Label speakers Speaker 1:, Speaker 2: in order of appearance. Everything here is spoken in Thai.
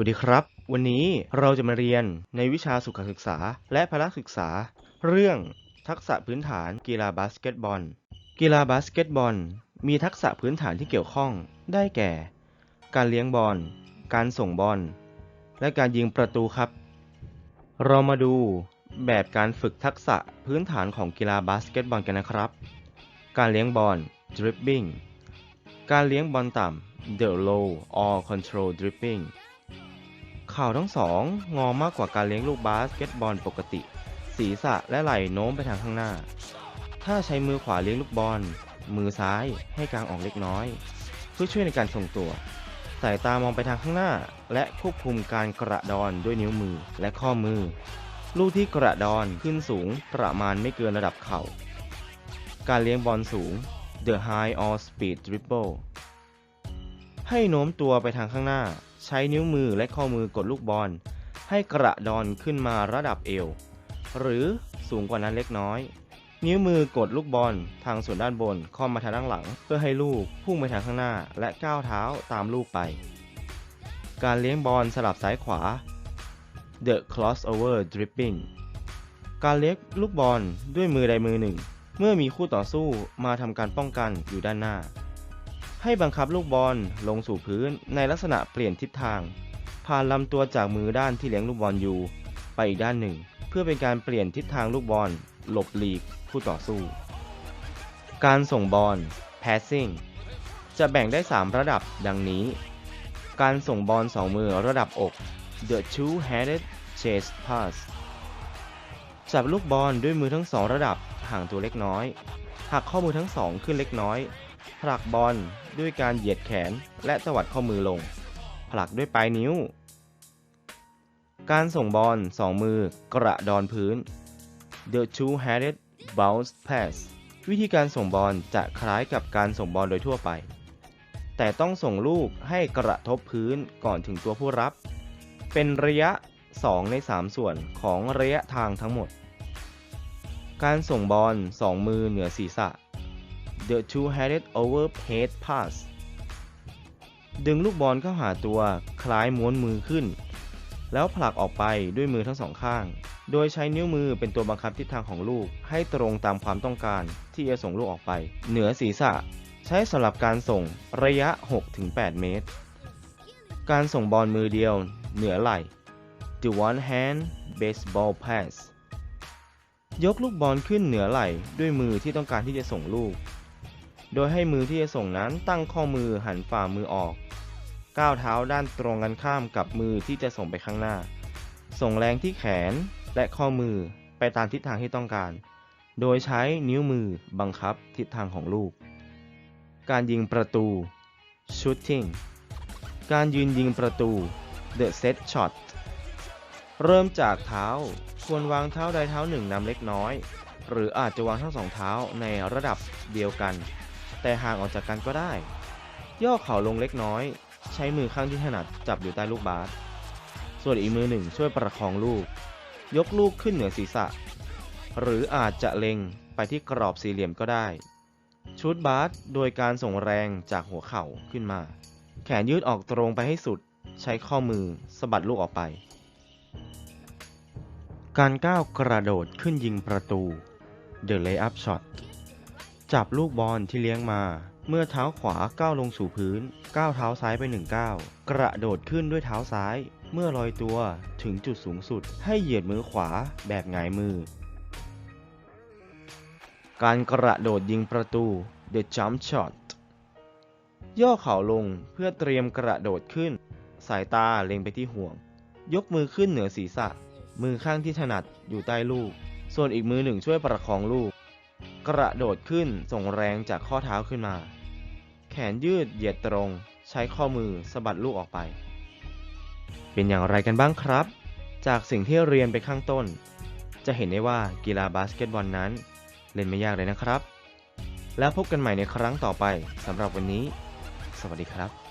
Speaker 1: วัสดีครับ วันนี้เราจะมาเรียนในวิชาสุขศึกษา และพละศึกษา เรื่องทักษะพื้นฐานกีฬาบาสเกตบอล กีฬาบาสเกตบอล มีทักษะพื้นฐานที่เกี่ยวข้องได้แก่ การเลี้ยงบอล การส่งบอล และการยิงประตูครับ เรามาดูแบบการฝึกทักษะพื้นฐานของกีฬาบาสเกตบอลกันนะครับ การเลี้ยงบอล dribbling การเลี้ยงบอลต่ำ the low or control dribbling ข่าทั้งสอง งอมากกว่าการเลี้ยงลูกบาสเกตบอลปกติ ศีรษะและไหล่โน้มไปทางข้างหน้า ถ้าใช้มือขวาเลี้ยงลูกบอล มือซ้ายให้กางออกเล็กน้อย เพื่อช่วยในการทรงตัว สายตามองไปทางข้างหน้า และควบคุมการกระดอนด้วยนิ้วมือและข้อมือ ลูกที่กระดอนขึ้นสูงประมาณไม่เกินระดับเข่า การเลี้ยงบอลสูง the high or speed dribble ให้โน้มตัวไปทางข้างหน้า ใช้นิ้วมือและข้อมือกดลูกบอล ให้กระดอนขึ้นมาระดับเอว หรือสูงกว่านั้นเล็กน้อย นิ้วมือกดลูกบอลทางส่วนด้านบนค่อมมาทางด้านหลัง เพื่อให้ลูกพุ่งไปทางข้างหน้าและก้าวเท้าตามลูกไป การเลี้ยงบอลสลับซ้ายขวา the crossover dribbling การเลี้ยงลูกบอลด้วยมือใดมือหนึ่ง เมื่อมีคู่ต่อสู้มาทำการป้องกันอยู่ด้านหน้า ให้บังคับลูกบอลลงสู่พื้นในลักษณะเปลี่ยนทิศทาง ผ่านลำตัวจากมือด้านที่เลี้ยงลูกบอลอยู่ ไปอีกด้านหนึ่ง เพื่อเป็นการเปลี่ยนทิศทางลูกบอล หลบหลีกคู่ต่อสู้ การส่งบอล passing จะแบ่งได้ 3 ระดับดังนี้ การส่งบอลสองมือระดับอก the two-handed chest pass จับลูกบอลด้วยมือทั้งสองระดับห่างตัวเล็กน้อย หักข้อมือทั้งสองขึ้นเล็กน้อย ผลักบอลด้วยการเหยียดแขนและตวัดข้อมือลง ผลักด้วยปลายนิ้ว การส่งบอลสองมือกระดอนพื้น The two-handed bounce pass วิธีการส่งบอลจะคล้ายกับการส่งบอลโดยทั่วไป แต่ต้องส่งลูกให้กระทบพื้นก่อนถึงตัวผู้รับ เป็นระยะ 2 ใน 3 ส่วนของระยะทางทั้งหมด การส่งบอลสองมือเหนือศีรษะ The two-handed overhead pass ดึงลูกบอลเข้าหาตัวคล้ายม้วนมือขึ้น แล้วผลักออกไปด้วยมือทั้งสองข้าง โดยใช้นิ้วมือเป็นตัวบังคับทิศทางของลูก ให้ตรงตามความต้องการที่จะส่งลูกออกไป เหนือศีรษะ ใช้สำหรับการส่งระยะ 6-8 เมตร การส่งบอลมือเดียว เหนือไหล่ The one hand baseball pass ยกลูกบอลขึ้นเหนือไหล่ด้วยมือที่ต้องการที่จะส่งลูก โดยให้มือที่จะส่งนั้นตั้งข้อมือหันฝ่ามือออก ก้าวเท้าด้านตรงกันข้ามกับมือที่จะส่งไปข้างหน้า ส่งแรงที่แขนและข้อมือไปตามทิศทางที่ต้องการ โดยใช้นิ้วมือบังคับทิศทางของลูก การยิงประตู shooting การยืนยิงประตู the set shot เริ่มจากเท้า ควรวางเท้าใดเท้าหนึ่งนำเล็กน้อย หรืออาจจะวางทั้งสองเท้าในระดับเดียวกัน แต่ห่างออกจากกันก็ได้ ย่อเข่าลงเล็กน้อย ใช้มือข้างที่ถนัดจับอยู่ใต้ลูกบาสส่วนอีกมือหนึ่งช่วยประคองลูก ยกลูกขึ้นเหนือศีรษะ หรืออาจจะเล็งไปที่กรอบสี่เหลี่ยมก็ได้ ชุดบาสโดยการส่งแรงจากหัวเข่าขึ้นมา แขนยืดออกตรงไปให้สุด ใช้ข้อมือสะบัดลูกออกไป การก้าวกระโดดขึ้นยิงประตู The Layup Shot จับลูกบอลที่เลี้ยงมา เมื่อเท้าขวาก้าวลงสู่พื้น ก้าวเท้าซ้ายไปหนึ่งก้าว กระโดดขึ้นด้วยเท้าซ้าย เมื่อลอยตัวถึงจุดสูงสุด ให้เหยียดมือขวาแบบหงายมือ การกระโดดยิงประตู The Jump Shot ย่อเข่าลงเพื่อเตรียมกระโดดขึ้น สายตาเล็งไปที่ห่วง ยกมือขึ้นเหนือศีรษะ มือข้างที่ถนัดอยู่ใต้ลูก ส่วนอีกมือหนึ่งช่วยประคองลูก กระโดดขึ้นส่งแรงจากข้อเท้าขึ้นมา แขนยืดเหยียดตรง ใช้ข้อมือสะบัดลูกออกไป เป็นอย่างไรกันบ้างครับ จากสิ่งที่เรียนไปข้างต้น จะเห็นได้ว่ากีฬาบาสเกตบอลนั้น เล่นไม่ยากเลยนะครับ แล้วพบกันใหม่ในครั้งต่อไปสำหรับวันนี้ สวัสดีครับ